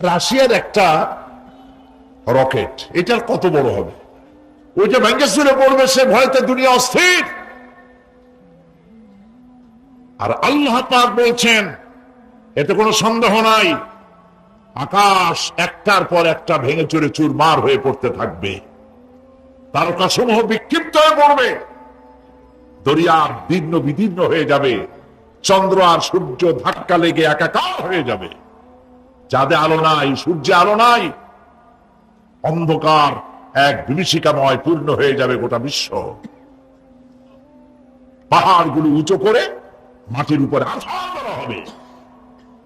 রাশিয়ার একটা রকেট, এটার কত বড় হবে? ওইটা চুরে পড়বে, সে ভয়তে দুনিয়া অস্থির। আর আল্লাহ পাক বলছেন, এতে কোনো সন্দেহ নাই, আকাশ একটার পর একটা ভেঙে চুরে চুরমার হয়ে পড়তে থাকবে। তারকাসমূহ বিক্ষিপ্ত হয়ে পড়বে। দরিয়া দীর্ণ বিদীর্ণ হয়ে যাবে। চন্দ্র আর সূর্য ধাক্কা লেগে একাকার হয়ে যাবে। চাঁদে আলো নাই, সূর্যে আলো নাই। অন্ধকার এক বিভীষিকাময় পূর্ণ হয়ে যাবে গোটা বিশ্ব। পাহাড়গুলো উঁচু করে মাটির উপরে আছাড় হবে।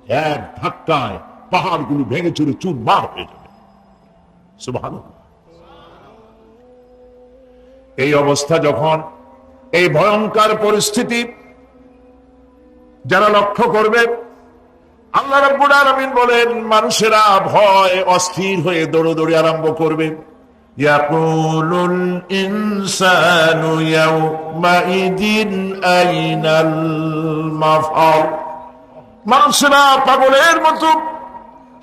এক ধাক্কায় পাহাড়গুলো ভেঙে চুরে চুরমার হয়ে যাবে। এই অবস্থা যখন, এই ভয়ঙ্কর পরিস্থিতি যারা লক্ষ্য করবে আল্লাহ রাব্বুল আলামিন বলেন, মানুষেরা ভয়, অস্থির হয়ে দৌড়দৌড়ি আরম্ভ করবে। মানুষেরা পাগলের মতো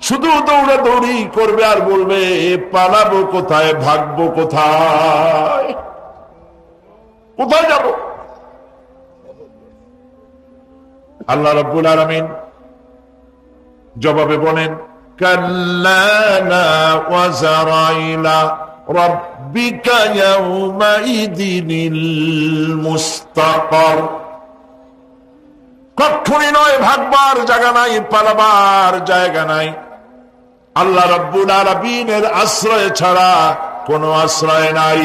শুধু দৌড়াদৌড়ি করবে আর বলবে, পালাবো কোথায়, ভাগবো কোথায়? কোথায় যাব? আল্লাহ রব্বুল আলমিন জবাবে বলেন কখনই নয়, ভাগবার জায়গা নাই, পালাবার জায়গা নাই। আল্লাহ রব্বুল আলমিনের আশ্রয় ছাড়া কোনো আশ্রয় নাই।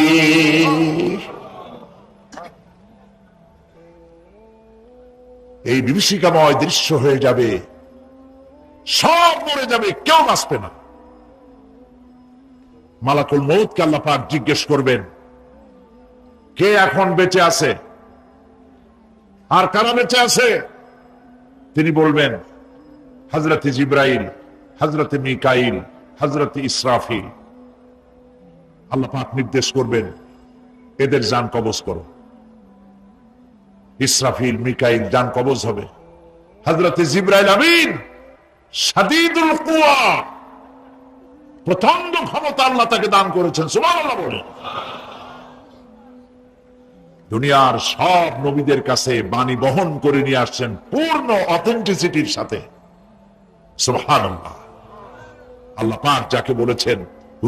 এই বিভীষিকাময় দৃশ্য হয়ে যাবে। সব মরে যাবে, কেউ বাঁচবে না। মালাকুল মৌতকে আল্লাহ পাক জিজ্ঞেস করবেন, কে এখন বেঁচে আছে? আর কারা বেঁচে আছে? তিনি বলবেন হজরত জিব্রাইল হজরত মিকাইল হজরত ইসরাফিল। আল্লাহ পাক নির্দেশ করবেন, এদের যান কবজ করো। ইসরাফিল, মিকাইল, যান কবজ হবে। হজরত জিব্রাইল, আমিন! সাদিদুল কুয়া। প্রচণ্ড ক্ষমতা আল্লাহ তাকে দান করেছেন বলে দুনিয়ার সব নবীদের কাছে বাণী বহন করে নিয়ে আসছেন পূর্ণ অথেন্টিসিটির সাথে। আল্লাহ পাক যাকে বলেছেন,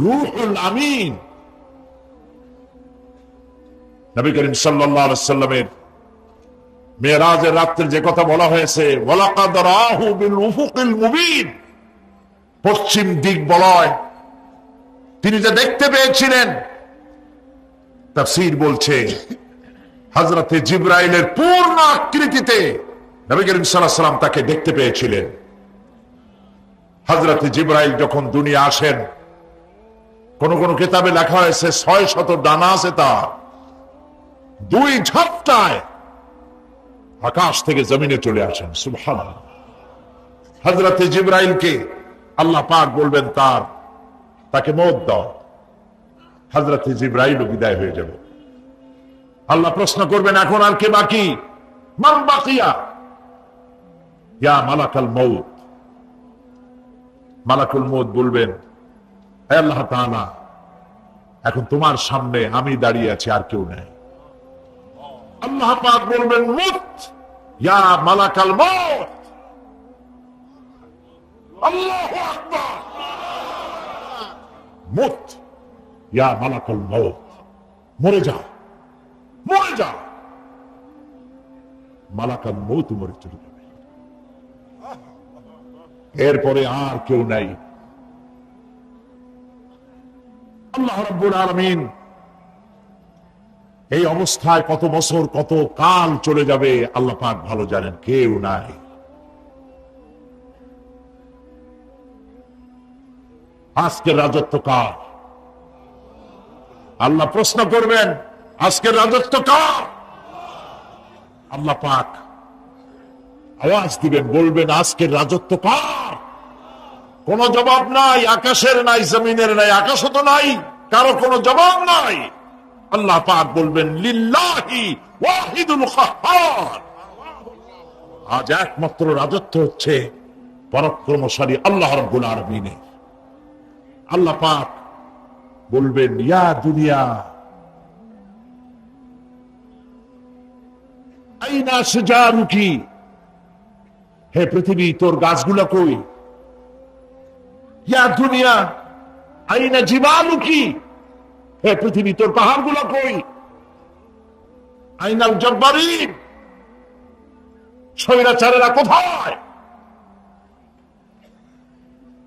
রুহুল আমিন। নবী করিম আলাইহি সাল্লামের মেয়েরাজের রাত্রে যে কথা বলা হয়েছে পশ্চিম দিক বলয়। তিনি যে দেখতে পেয়েছিলেন, তাফসীর বলছে, হযরতে জিব্রাইলের পূর্ণ আকৃতিতে নবী তাকে দেখতে পেয়েছিলেন। হযরতে জিব্রাইল যখন দুনিয়া আসেন, কোন কোন কিতাবে লেখা হয়েছে, ছয় শত ডানা আছে তার। দুই ঝাপটায় আকাশ থেকে জমিনে চলে আসেন সুবহান হজরত জিব্রাইলকে আল্লাহ পাক বলবেন, তার, তাকে মত দাও। হজরত জিব্রাইল বিদায় হয়ে যাবে। আল্লাহ প্রশ্ন করবেন, এখন আর কে বাকি? মালাকাল মৌত মালাকুল মৌত বলবেন আল্লাহ তাআলা, এখন তোমার সামনে আমি দাঁড়িয়ে আছি, আর কেউ নেই। আল্লাহ পাক বলবেন, মুত ইয়া মালাকাল এরপরে আর কেউ নাই আল্লাহ রাব্বুল আলামিন এই অবস্থায় কত বছর, কত কাল চলে যাবে, আল্লাহ পাক ভালো জানেন, কেউ নাই। আজকের রাজত্ব কার? আল্লাহ প্রশ্ন করবেন, আজকের রাজত্ব কার? আল্লাহ পাক আওয়াজ দিবেন, বলবেন, আজকের রাজত্ব কার? কোন জবাব নাই, আকাশের নাই, জমিনের নাই, আকাশও তো নাই, কারও কোনো জবাব নাই। আল্লাহ পাক বলবেন, লিল্লাহি ওয়াহিদুল কাহ্হার আজ একমাত্র রাজত্ব হচ্ছে পরাক্রমশালী আল্লাহ রব্বুল আলমিনে আল্লাহ পাক বলবেন, ইয়া দুনিয়া, আইনা সেজারুকি হে পৃথিবী, তোর গাছগুলা কই? ইয়া দুনিয়া, আইনা জীবালুকি? হে পৃথিবী, তোর পাহাড়গুলো কই? আইনাল জব্বারি। স্বৈরাচারেরা কোথায়?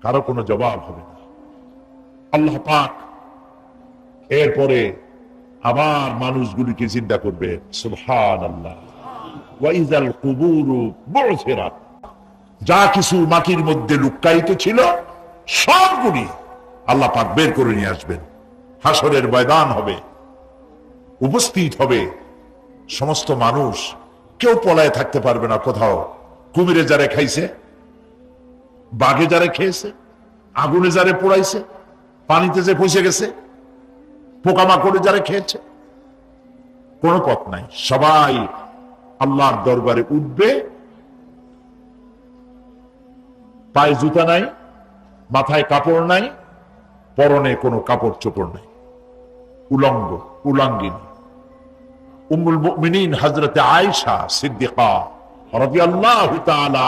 কারও কোনো জবাব হবে না। আল্লাহ পাক এরপরে আবার মানুষগুলিকে চিন্তা করবে। সুবহান আল্লাহ যা কিছু মাটির মধ্যে লুক্কায়িত ছিল, সবগুলি আল্লাহ পাক বের করে নিয়ে আসবেন। হাসরের ময়দান হবে, উপস্থিত হবে সমস্ত মানুষ। কেউ পলায় থাকতে পারবে না কোথাও। কুমিরে যারে খাইছে, বাঘে যারে খেয়েছে, আগুনে যারে পোড়াইছে, পানিতে যে পৌঁছে গেছে, পোকামাকড়ে যারা খেয়েছে, কোনো পথ নাই। সবাই আল্লাহর দরবারে উঠবে। পায়ে জুতা নাই, মাথায় কাপড় নাই, পরনে কোনো কাপড় চোপড় নাই। উলঙ্গ, উলাঙ্গিনী। উম্মুল মুমিনিন হযরতে আয়েশা সিদ্দিকা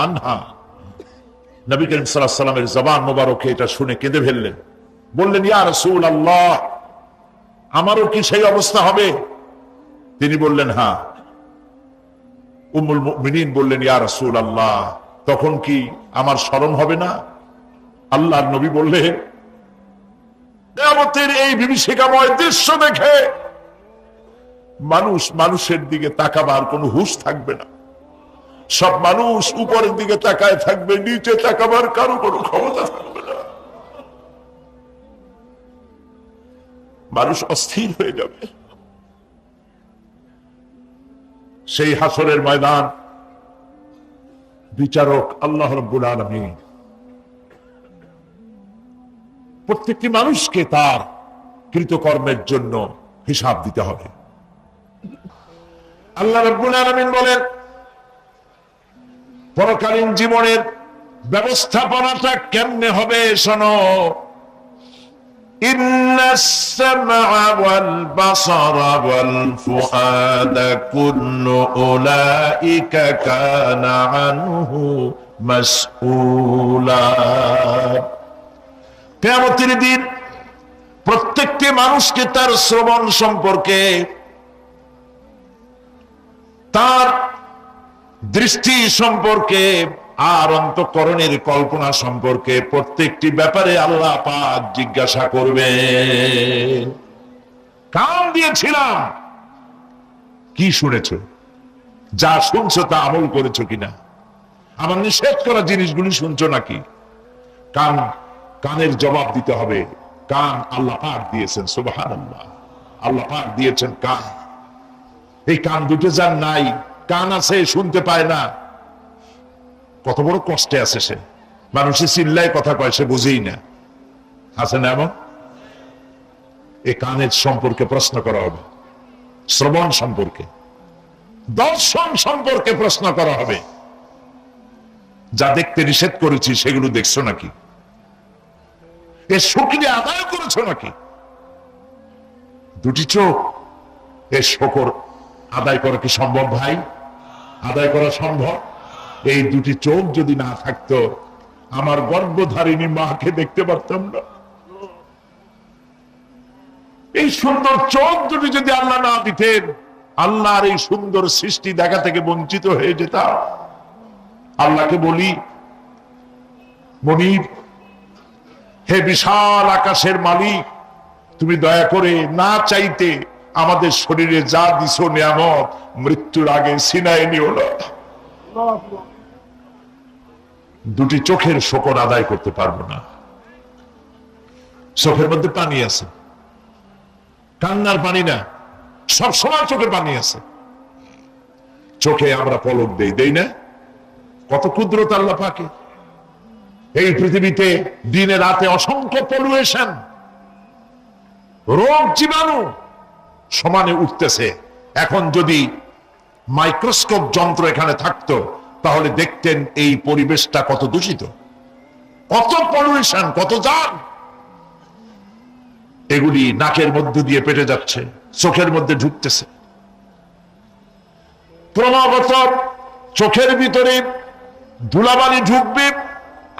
আনহা। নবী করিম সাল্লামের জবান মোবারকে এটা শুনে কেঁদে ফেললেন। বললেন, ইয়া রসুল আল্লাহ আমারও কি সেই অবস্থা হবে? তিনি বললেন হ্যাঁ উমুল মুমিনিন বললেন, ইয়া রসুল আল্লাহ তখন কি আমার স্মরণ হবে না? আল্লাহর নবী বললেন কিয়ামতের এই বিভীষিকাময় দৃশ্য দেখে মানুষ মানুষের দিকে তাকাবার কোনো হুশ থাকবে না। সব মানুষ উপরের দিকে তাকায় থাকবে, নিচে তাকাবার কারও কোনো ক্ষমতা থাকবে না। মানুষ অস্থির হয়ে যাবে। সেই হাসরের ময়দান, বিচারক আল্লাহ রব্বুল আলমী প্রত্যেকটি মানুষকে তার কৃতকর্মের জন্য হিসাব দিতে হবে আল্লাহ রব্বুল আলমিন বলেন পরকালীন জীবনের ব্যবস্থাপনাটা কেমনে হবে শোনো إن السمع والبصر والفؤاد كل أولئك كان عنه مسؤولا কেয়ামতের দিন প্রত্যেকটি মানুষকে তার শ্রবণ সম্পর্কে, তার দৃষ্টি সম্পর্কে আর অন্তকরণের কল্পনা সম্পর্কে প্রত্যেকটি ব্যাপারে আল্লাহ পাক জিজ্ঞাসা করবে কান দিয়েছিলাম। কি শুনেছ? যা শুনছো তা আমল করেছ কিনা? আমার নিষেধ করা জিনিসগুলি শুনছো নাকি? কান কানের জবাব দিতে হবে। কান আল্লাহ পাক দিয়েছেন সুবাহান আল্লাহ আল্লাহ পাক দিয়েছেন কান। এই কান দুটো যার নাই, কান আছে, শুনতে পায় না। কত বড় কষ্টে আছে সে। মানুষের চিল্লায় কথা কয়, সে বুঝেই না। আছে না এমন? এই কানের সম্পর্কে প্রশ্ন করা হবে। শ্রবণ সম্পর্কে। দর্শন সম্পর্কে প্রশ্ন করা হবে। যা দেখতে নিষেধ করেছি, সেগুলো দেখছ নাকি? এ শুকলি আদায় করেছ নাকি? দুটি চোখ, এ শকর আদায় করা কি সম্ভব ভাই? আদায় করা সম্ভব? এই দুটি চোখ যদি না থাকতো, আমার গর্ভধারিণী মাকে দেখতে পারতাম না। এই সুন্দর চোখ দুটি যদি আল্লাহ না দিতেন, আল্লাহর এই সুন্দর সৃষ্টি দেখা থেকে বঞ্চিত হয়ে যেতাম। আল্লাহকে বলি মনির হে বিশাল আকাশের মালিক, তুমি দয়া করে না চাইতে আমাদের শরীরে যা দিছ নিয়ামত, মৃত্যুর আগে সিনায় নিও না। দুটি চোখের শকর আদায় করতে পারব না। চোখের মধ্যে পানি আছে। কান্নার পানি না, সব সময় চোখে পানি আছে। চোখে আমরা পলক দেই দেই না? কত ক্ষুদ্রত আল্লাহ পাকে এই পৃথিবীতে দিনে রাতে অসংখ্য পলুয়েশন রোগ জীবাণু সমানে উঠতেছে। এখন যদি মাইক্রোস্কোপ যন্ত্র এখানে থাকতো, তাহলে দেখতেন এই পরিবেশটা কত দূষিত। কত পলিউশন কত যান। এগুলি নাকের মধ্যে দিয়ে পেটে যাচ্ছে, চোখের মধ্যে ঢুকতেছে। ক্রমাগত চোখের ভিতরে ধুলাবালি ঢুকবে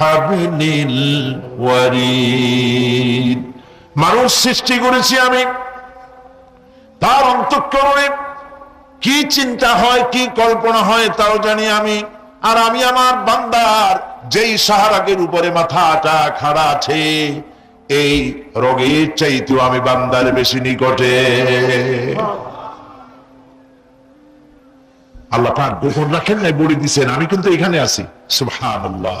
হাবলিল ওয়ারিদ। মানুষ সৃষ্টি করেছি আমি। তার অন্তঃকরণে কি চিন্তা হয়, কি কল্পনা হয়, তাও জানি আমি। আর আমি আমার বান্দার যেই সাহারাগের উপরে মাথাটা খাড়া আছে, এই রোগের চাইতেও আমি বান্দার বেশি নিকটে। আল্লাহ পাক গোপন রাখেন নাই, বলে দিচ্ছেন আমি কিন্তু এখানে আছি। সুহান আল্লাহ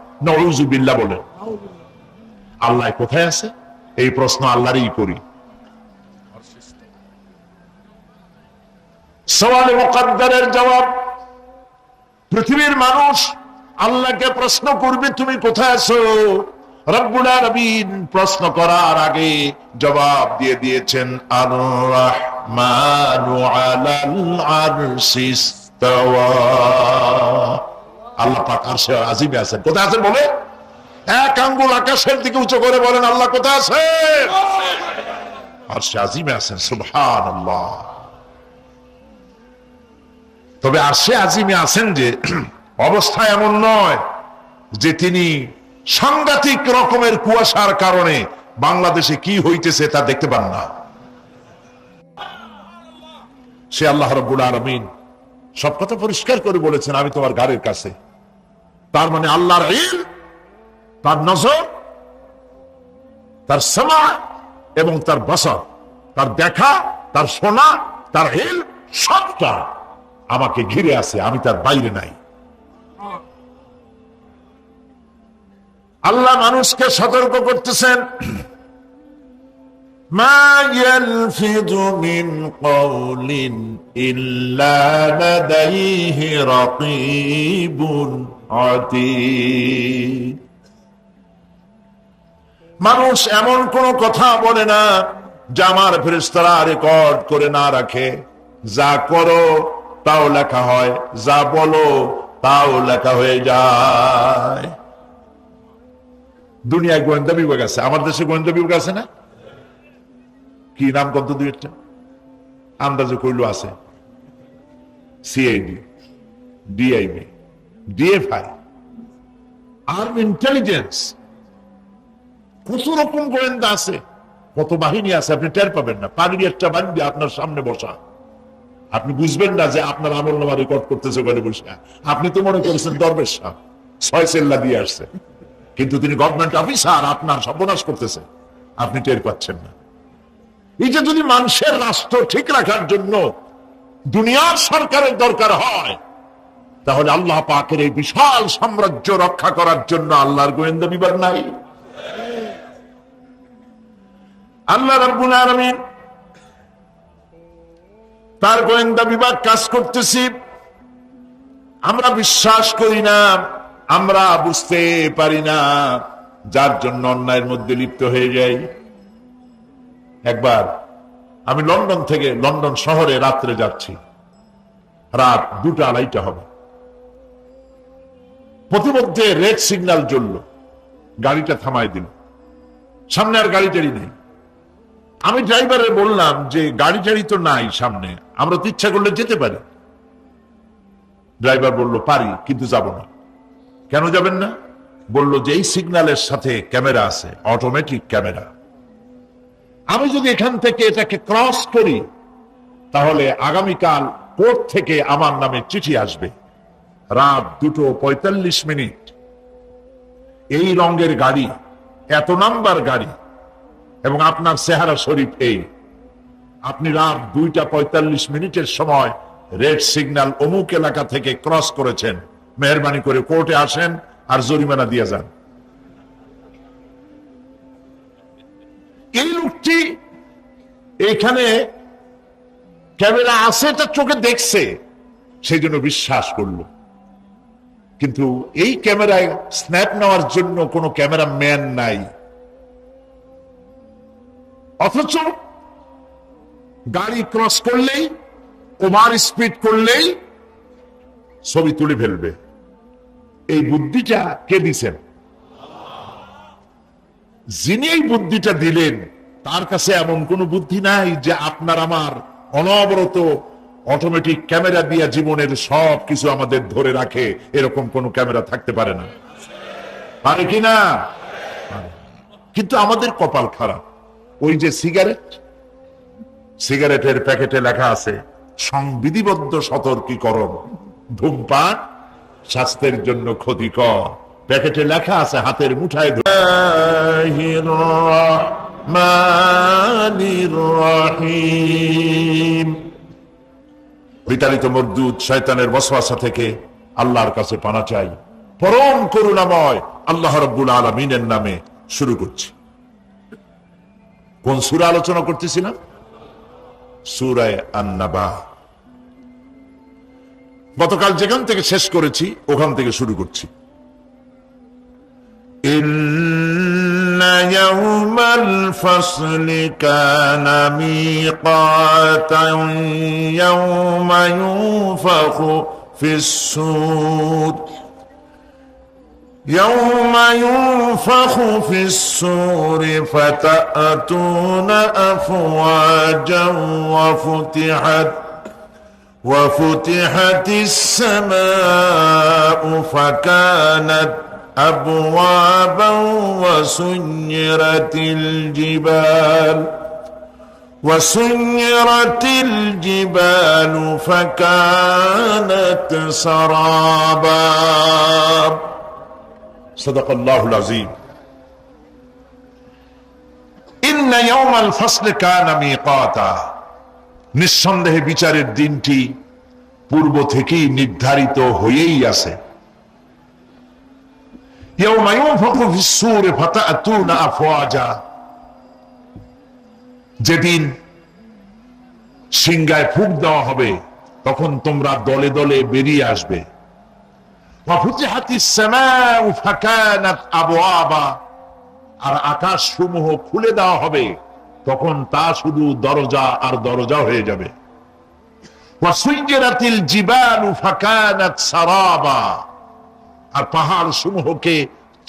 নজুবিল্লা বলে। আল্লাহ কোথায় আছে? এই প্রশ্ন আল্লাহরই করি। জবাব, পৃথিবীর মানুষ আল্লাহকে প্রশ্ন করবে, তুমি কোথায় আছো? রব্বুল আলামিন প্রশ্ন করার আগে জবাব দিয়ে দিয়েছেন আর আল্লাহ পাক আরশে আজিমে আছেন। কোথায় আছেন বলে এক আঙ্গুল আকাশের দিকে উঁচু করে বলেন, আল্লাহ কোথায় আছেন? আরশে আজিমে আছেন, সুবহানাল্লাহ। তবে আরশে আজিমে আছেন যে, অবস্থা এমন নয় যে তিনি সাংঘাতিক রকমের কুয়াশার কারণে বাংলাদেশে কি হইতেছে তা দেখতে পান না। সে আল্লাহ রব্বুল আলমিন সব কথা পরিষ্কার করে বলেছেন, আমি তোমার গাড়ির কাছে। তার মানে আল্লাহর ইল, তার নজর, তার সমা এবং তার বসর তার দেখা, তার শোনা, তার হিল সবটা আমাকে ঘিরে আছে, আমি তার বাইরে নাই। আল্লাহ মানুষকে সতর্ক করতেছেন। মা মানুষ এমন কোন কথা বলে না যা আমার ফেরেশতারা রেকর্ড করে না রাখে। যা করো, তাও লেখা হয়, যা বলো, তাও লেখা হয়ে যায়। দুনিয়ায় গোয়েন্দা বিভাগ আছে, আমার দেশে গোয়েন্দা বিভাগ আছে না? কি নাম কত দুই একটা? আন্দাজে কইল আছে। CID DIB DFI arm intelligence কত রকম গোয়েন্দা আছে, কত বাহিনী আছে, আপনি টের পাবেন না। পানির একটা বাহিনী আপনার সামনে বসা। আপনি বুঝবেন না যে আপনার আমল নামা রেকর্ড করতেছে ওখানে বসে। আপনি তো মনে করেছেন দরবেশ সাহেব, ছয় সেল্লা দিয়ে আসছে। কিন্তু তিনি গভর্নমেন্ট অফিসার আপনার সর্বনাশ করতেছে। আপনি টের পাচ্ছেন না। এই যে যদি মানুষের রাষ্ট্র ঠিক রাখার জন্য দুনিয়ার সরকারের দরকার হয় তাহলে আল্লাহ পাকের এই বিশাল সাম্রাজ্য রক্ষা করার জন্য আল্লাহর গোয়েন্দা বিভাগ নাই। আল্লাহ রাব্বুল আলামিন তার গোয়েন্দা বিভাগ কাজ করতেছি। আমরা বিশ্বাস করি না, আমরা বুঝতে পারি না, যার জন্য অন্যায়ের মধ্যে লিপ্ত হয়ে যাই। একবার আমি লন্ডন থেকে লন্ডন শহরে রাত্রে যাচ্ছি। রাত দুটা আড়াইটা হবে। প্রতিমধ্যে রেড সিগন্যাল জ্বলল। গাড়িটা থামাই দিল। সামনে আর গাড়ি টাড়ি নেই। আমি ড্রাইভারে বললাম যে, গাড়ি টাড়ি তো নাই সামনে, আমরা তো ইচ্ছা করলে যেতে পারি। ড্রাইভার বলল, পারি, কিন্তু যাব না। কেন যাবেন না? বলল, যে এই সিগন্যালের সাথে ক্যামেরা আছে অটোমেটিক ক্যামেরা। আমি যদি এখান থেকে এটাকে ক্রস করি, তাহলে আগামীকাল কোর্ট থেকে আমার নামে চিঠি আসবে। রাত দুটো পঁয়তাল্লিশ মিনিট। এই রঙের গাড়ি, এত নাম্বার গাড়ি, এবং আপনার চেহারা শরীফ এই। আপনি রাত দুইটা পঁয়তাল্লিশ মিনিটের সময় রেড সিগন্যাল অমুক এলাকা থেকে ক্রস করেছেন। মেহরবানি করে কোর্টে আসেন আর জরিমানা দিয়ে যান। এই লোকটি এখানে ক্যামেরা আছে এটা চোখে দেখছে, সেই জন্য বিশ্বাস করল। কিন্তু এই ক্যামেরায় স্ন্যাপ নেওয়ার জন্য কোনো ক্যামেরা ম্যান নাই। অথচ গাড়ি ক্রস করলেই, ওভার স্পিড করলেই ছবি তুলে ফেলবে। এই বুদ্ধিটা কে দিছেন? যিনি এই বুদ্ধিটা দিলেন, তার কাছে এমন কোন বুদ্ধি নাই যে আপনার আমার অনবরত অটোমেটিক ক্যামেরা দিয়া জীবনের সব কিছু আমাদের ধরে রাখে, এরকম কোন ক্যামেরা থাকতে পারে না পারে কি না কিন্তু আমাদের কপাল খারাপ ওই যে সিগারেট, সিগারেটের প্যাকেটে লেখা আছে, সংবিধিবদ্ধ সতর্কীকরণ, ধূমপান স্বাস্থ্যের জন্য ক্ষতিকর প্যাকেটে লেখা আছে, হাতের মুঠায়। রহিম। বিতাড়িত মরদুদ শয়তানের বসবাসা থেকে আল্লাহর কাছে পানা চাই। পরম করুণাময় আল্লাহ রব্বুল আলমিনের নামে শুরু করছি। কোন সুরা আলোচনা সুরায় আন্নাবা। গতকাল যেখান থেকে শেষ করেছি, ওখান থেকে শুরু করছি। يوم الفصل كان ميقاتا يوم ينفخ في السور يوم ينفخ في السور فتأتون أفواجا وفتحت وفتحت السماء فكانت أبوابا وسيرت الجبال وسيرت الجبال فكانت سرابا صدق الله العظيم إن يوم الفصل كان ميقاتا নিঃসন্দেহে বিচারের দিনটি পূর্ব থেকেই নির্ধারিত হয়েই আছে যেদিন সিংগায় ফুক দেওয়া হবে, তখন তোমরা দলে দলে বেরিয়ে আসবে। আর আকাশ সমূহ খুলে দেওয়া হবে, তখন তা শুধু দরজা আর দরজা হয়ে যাবে। জিবালু ফাকানাত সারাবা আর পাহাড় সমূহকে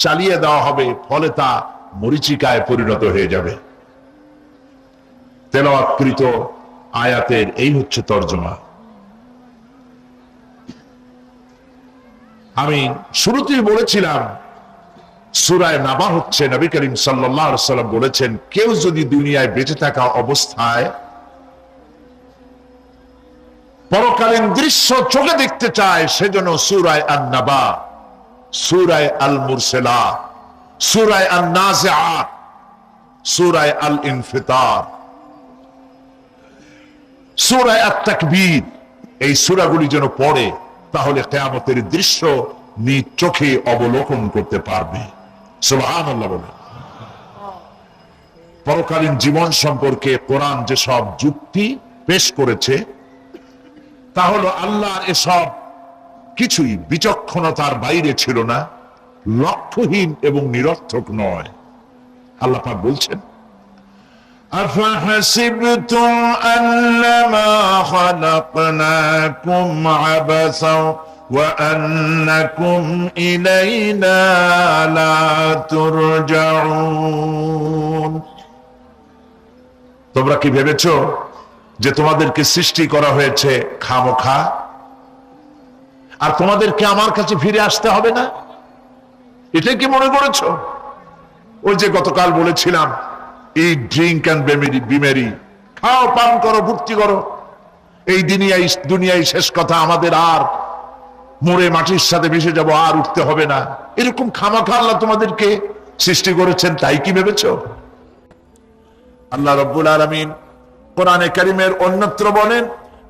চালিয়ে দেওয়া হবে, ফলে তা মরিচিকায় পরিণত হয়ে যাবে। তেলাওয়াতকৃত আয়াতের এই হচ্ছে তর্জমা। আমি শুরুতেই বলেছিলাম, সুরায় নাবা হচ্ছে, নবী করিম সাল্লাম বলেছেন, কেউ যদি দুনিয়ায় বেঁচে থাকা অবস্থায় পরকালীন দৃশ্য চোখে দেখতে চায় সেজন্য সুরায় আন নাবা সুরায় আল মুরসেলা সুরায় আল নাজা সুরায় আল ইনফিতার সুরায় এই সুরাগুলি যেন পড়ে, তাহলে কেয়ামতের দৃশ্য নিজ চোখে অবলোকন করতে পারবে। পরকালীন জীবন সম্পর্কে কোরআন যেসব যুক্তি পেশ করেছে, তা হলো আল্লাহ এসব কিছুই বিচক্ষণতার বাইরে ছিল না লক্ষ্যহীন এবং নিরর্থক নয় আল্লাহ পাক বলছেন أفحسبتم أنما خلقناكم عبثا وأنكم إلينا لا ترجعون তোমরা কি ভেবেছ যে তোমাদেরকে সৃষ্টি করা হয়েছে খামোখা আর তোমাদেরকে আমার কাছে ফিরে আসতে হবে না? এটাই কি মনে করেছ? ওই যে গতকাল বলেছিলাম এই ড্রিঙ্ক অ্যান্ড বেমেরি বিমেরি খাও, পান করো ভর্তি করো। এই দিনিয়াই দুনিয়ায় শেষ কথা আমাদের আর। মরে মাটির সাথে মিশে যাব, আর উঠতে হবে না। এরকম খামাখা আল্লাহ তোমাদেরকে সৃষ্টি করেছেন, তাই কি ভেবেছ? আল্লাহ রব্বুল আলমিন কোরআনে করিমের অন্যত্র বলেন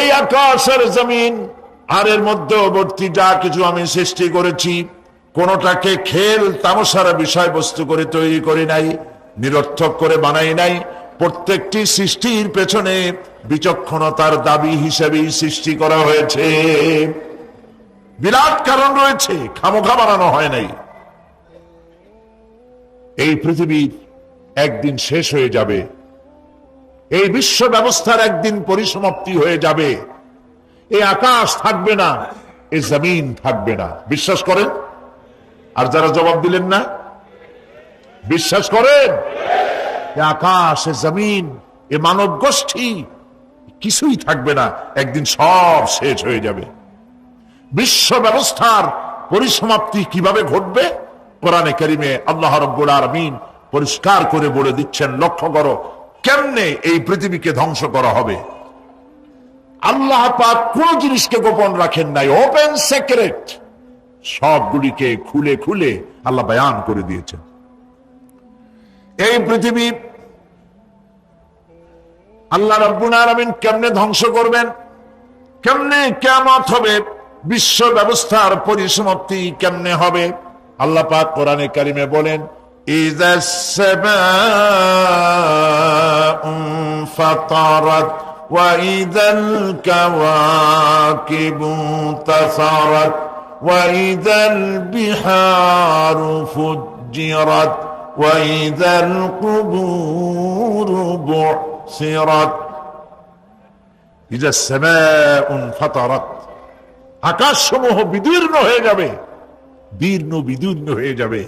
এই আকাশের জমিন, আর এর মধ্যবর্তী যা কিছু আমি সৃষ্টি করেছি, কোনটাকে খেল তামসার বিষয়বস্তু করে তৈরি করি নাই, নিরর্থক করে বানাই নাই। প্রত্যেকটি সৃষ্টির পেছনে বিচক্ষণতার দাবি হিসেবেই সৃষ্টি করা হয়েছে। বিরাট কারণ রয়েছে, খামোখা বানানো হয় নাই। এই পৃথিবীর একদিন শেষ হয়ে যাবে। এই বিশ্ব ব্যবস্থার একদিন পরিসমাপ্তি হয়ে যাবে। এই আকাশ থাকবে না এই জমিন থাকবে না। বিশ্বাস করেন? আর যারা জবাব দিলেন না? বিশ্বাস করেন? আকাশ, এ জমিন, এ মানব গোষ্ঠী, কিছুই থাকবে না, একদিন সব শেষ হয়ে যাবে। বিশ্ব ব্যবস্থার পরিসমাপ্তি কীভাবে ঘটবে? কোরআনে করিমে আল্লাহ রব্বুল আলমিন পরিষ্কার করে বলে দিচ্ছেন, লক্ষ্য করো কেমনে এই পৃথিবীকে ধ্বংস করা হবে? আল্লাহ পাক কোন জিনিসকে গোপন রাখেন নাই। ওপেন সেক্রেট সবগুলিকে খুলে খুলে আল্লাহ বয়ান করে দিয়েছেন। এই পৃথিবী আল্লাহ রব্বুল কেমনে ধ্বংস করবেন? কেমনে কেমত হবে? বিশ্ব ব্যবস্থার পরিসমাপ্তি কেমনে হবে? আল্লাহ পাক কোরআনে কারিমে বলেন إذا السماء انفطرت وإذا الكواكب انتصرت وإذا البحار فجرت وإذا القبور بعثرت إذا السماء انفطرت আকাশ সমূহ বিদীর্ণ হয়ে যাবে দীর্ণ বিদীর্ণ হয়ে যাবে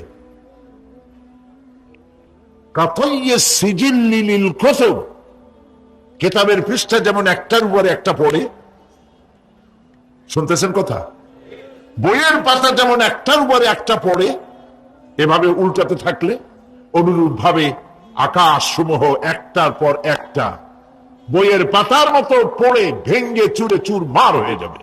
কেতাবের পৃষ্ঠা যেমন একটার উপরে একটা পড়ে। শুনতেছেন কথা? বইয়ের পাতা যেমন একটার উপরে একটা পড়ে, এভাবে উল্টাতে থাকলে অনুরূপ ভাবে আকাশ সমূহ একটার পর একটা। বইয়ের পাতার মতো পড়ে ভেঙ্গে চুরে চুর মার হয়ে যাবে।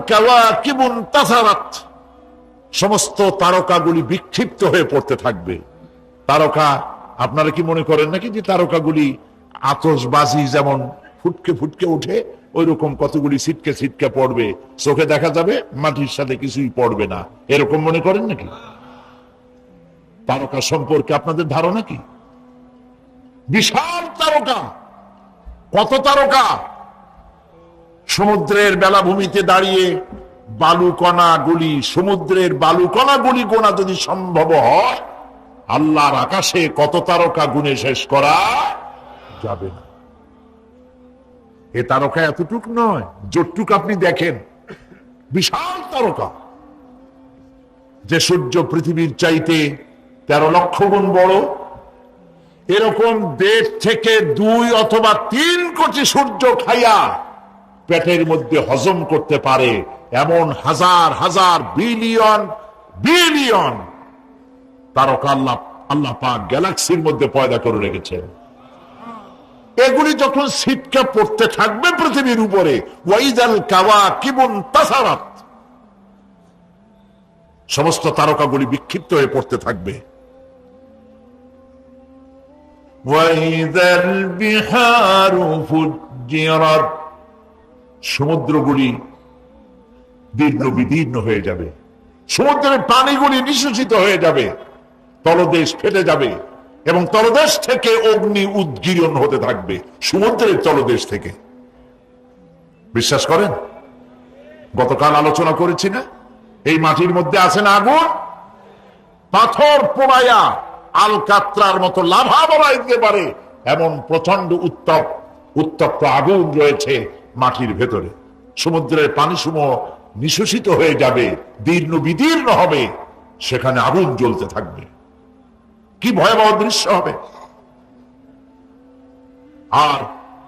কাওয়াকিবুন তাসারাত। সমস্ত তারকাগুলি বিক্ষিপ্ত হয়ে পড়তে থাকবে। তারকা, আপনারা কি মনে করেন নাকি যে তারকাগুলি আতসবাজি যেমন ফুটকে ফুটকে উঠে ওই রকম কতগুলি ছিটকে ছিটকে পড়বে? চোখে দেখা যাবে, মাটির সাথে কিছুই পড়বে না। এরকম মনে করেন নাকি? তারকা সম্পর্কে আপনাদের ধারণা কি? বিশাল তারকা! কত তারকা? সমুদ্রের বেলাভূমিতে দাঁড়িয়ে বালুকণা গুলি, সমুদ্রের বালুকণা গুলি গোনা যদি সম্ভব হয়, আল্লাহর আকাশে কত তারকা গুনে শেষ করা যাবে না। এ তারকা এতটুক নয়, যতটুক আপনি দেখেন, বিশাল তারকা। যে সূর্য পৃথিবীর চাইতে তেরো লক্ষ গুণ বড়, এরকম দেড় থেকে দুই অথবা তিন কোটি সূর্য খাইয়া পেটের মধ্যে হজম করতে পারে এমন হাজার হাজার, বিলিয়ন বিলিয়ন তারকা আল্লাহ আল্লাহ পাক গ্যালাক্সির মধ্যে পয়দা করে রেখেছে এগুলি যখন সিটকা পড়তে থাকবে পৃথিবীর উপরে, ওয়াইজাল কাওয়া কিবন তাসারাত। সমস্ত তারকাগুলি বিক্ষিপ্ত হয়ে পড়তে থাকবে। ওয়াইজাল বিহারু ফুজ্জিরাত। সমুদ্রগুলি দীর্ণ বিদীর্ণ হয়ে যাবে। সমুদ্রের পানিগুলি নিঃশেষিত হয়ে যাবে। তলদেশ ফেটে যাবে এবং তলদেশ থেকে অগ্নি উদ্গীরণ হতে থাকবে সমুদ্রের তলদেশ থেকে। বিশ্বাস করেন? গতকাল আলোচনা করেছি না? এই মাটির মধ্যে আছে না আগুন? পাথর পোড়াইয়া আলকাত্রার মতো লাভা বলাই দিতে পারে। এমন প্রচণ্ড উত্তপ, উত্তপ্ত আগুন রয়েছে মাটির ভেতরে সমুদ্রের পানি সমূহ নিঃশোষিত হয়ে যাবে দীর্ণ বিদীর্ণ হবে সেখানে আগুন জ্বলতে থাকবে কি ভয়াবহ দৃশ্য হবে আর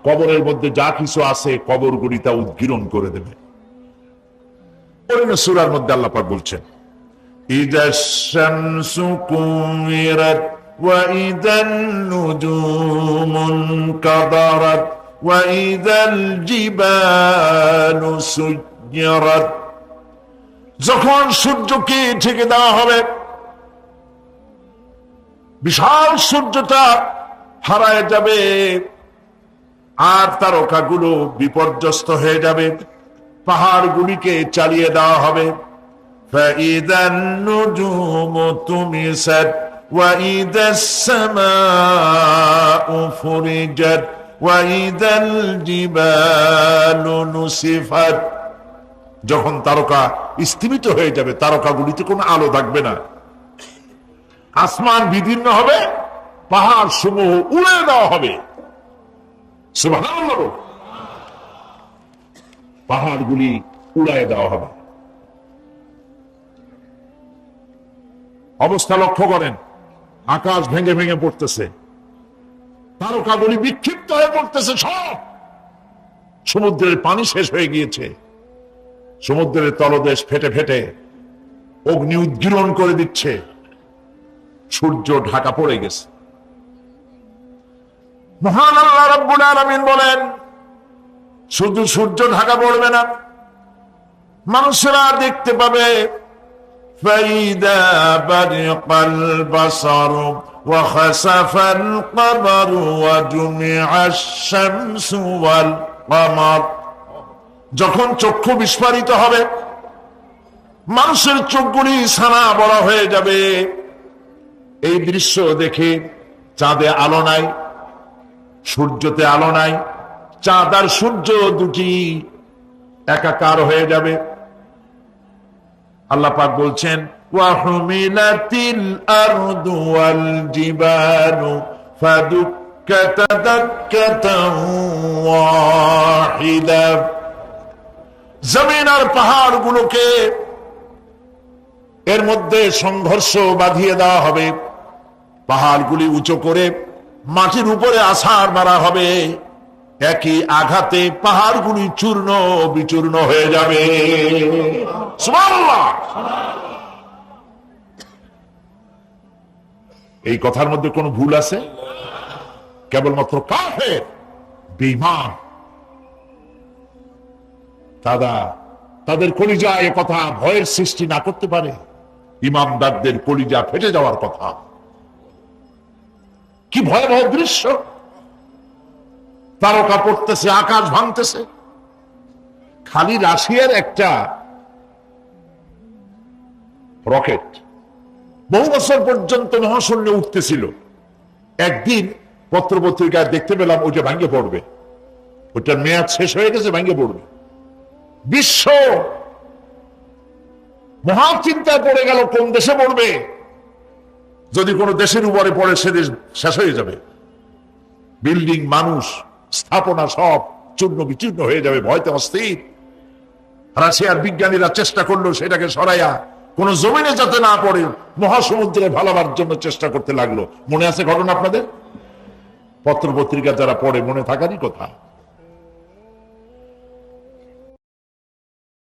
কবরের মধ্যে যা কিছু আছে কবরগুলি তা উদ্গীরণ করে দেবে পরিণত সুরার মধ্যে আল্লাপাক বলছেন إذا الشمس كورت وإذا النجوم انكدرت وإذا الجبال سجرت যখন সূর্যকে ঢেকে দেওয়া হবে বিশাল সূর্যটা হারায় যাবে আর তারকাগুলো বিপর্যস্ত হয়ে যাবে পাহাড়গুলিকে চালিয়ে দেওয়া হবে فإذا যখন তারকা স্তিমিত হয়ে যাবে, তারকাগুলিতে কোনো আলো থাকবে না। আসমান বিদীর্ণ হবে, পাহাড় সমূহ উড়ে দেওয়া হবে। পাহাড়গুলি উড়ায় দেওয়া হবে। অবস্থা লক্ষ্য করেন, আকাশ ভেঙে ভেঙে পড়তেছে। তারকাগুলি বিক্ষিপ্ত হয়ে পড়তেছে সব! সমুদ্রের পানি শেষ হয়ে গিয়েছে। সমুদ্রের তলদেশ ফেটে ফেটে অগ্নি উদ্গিরণ করে দিচ্ছে। সূর্য ঢাকা পড়ে গেছে। মহান আল্লাহ রব্বুল আলমিন বলেন, শুধু সূর্য ঢাকা পড়বে না, মানুষেরা দেখতে পাবে وخسف القمر وجمع الشمس والقمر যখন চক্ষু বিস্ফারিত হবে মানুষের চোখগুলি ছানা বড় হয়ে যাবে এই দৃশ্য দেখে চাঁদে আলো নাই সূর্যতে আলো নাই চাঁদ আর সূর্য দুটি একাকার হয়ে যাবে আল্লাহ পাক বলছেন আরদু ওয়াল জিবালু ফাদুক্কাতা দাক্কাতান ওয়াহিদা জমিন আর পাহাড়গুলোকে এর মধ্যে সংঘর্ষ বাঁধিয়ে দেওয়া হবে। পাহাড়গুলি উঁচু করে মাটির উপরে আছাড় মারা হবে। একই আঘাতে পাহাড়গুলি চূর্ণ বিচূর্ণ হয়ে যাবে। সুবহানাল্লাহ। এই কথার মধ্যে কোনো ভুল আছে? কেবলমাত্র কাফের, বেঈমান দাদা তাদের কলিজা এ কথা ভয়ের সৃষ্টি না করতে পারে। ইমামদারদের কলিজা ফেটে যাওয়ার কথা। কি ভয়াবহ দৃশ্য! তারকা পড়তেছে, আকাশ ভাঙতেছে। খালি রাশিয়ার একটা রকেট। বহু বছর পর্যন্ত মহাশূন্যে উঠতেছিল। একদিন পত্র পত্রিকায় দেখতে পেলাম ওইটা ভাঙ্গে পড়বে। ওইটার মেয়াদ শেষ হয়ে গেছে ভাঙ্গে পড়বে। বিশ্ব মহা চিন্তায় পড়ে গেল, কোন দেশে পড়বে? যদি কোনো দেশের উপরে পড়ে, সে দেশ শেষ হয়ে যাবে। বিল্ডিং, মানুষ, স্থাপনা সব চূর্ণ বিচূর্ণ হয়ে যাবে, ভয়তে অস্থির। রাশিয়ার বিজ্ঞানীরা চেষ্টা করল সেটাকে সরাইয়া কোন জমিনে যাতে না পড়ে, মহাসমুদ্রে ভালাবার জন্য চেষ্টা করতে লাগল। মনে আছে ঘটনা আপনাদের? পত্র পত্রিকা যারা পড়ে, মনে থাকারই কথা।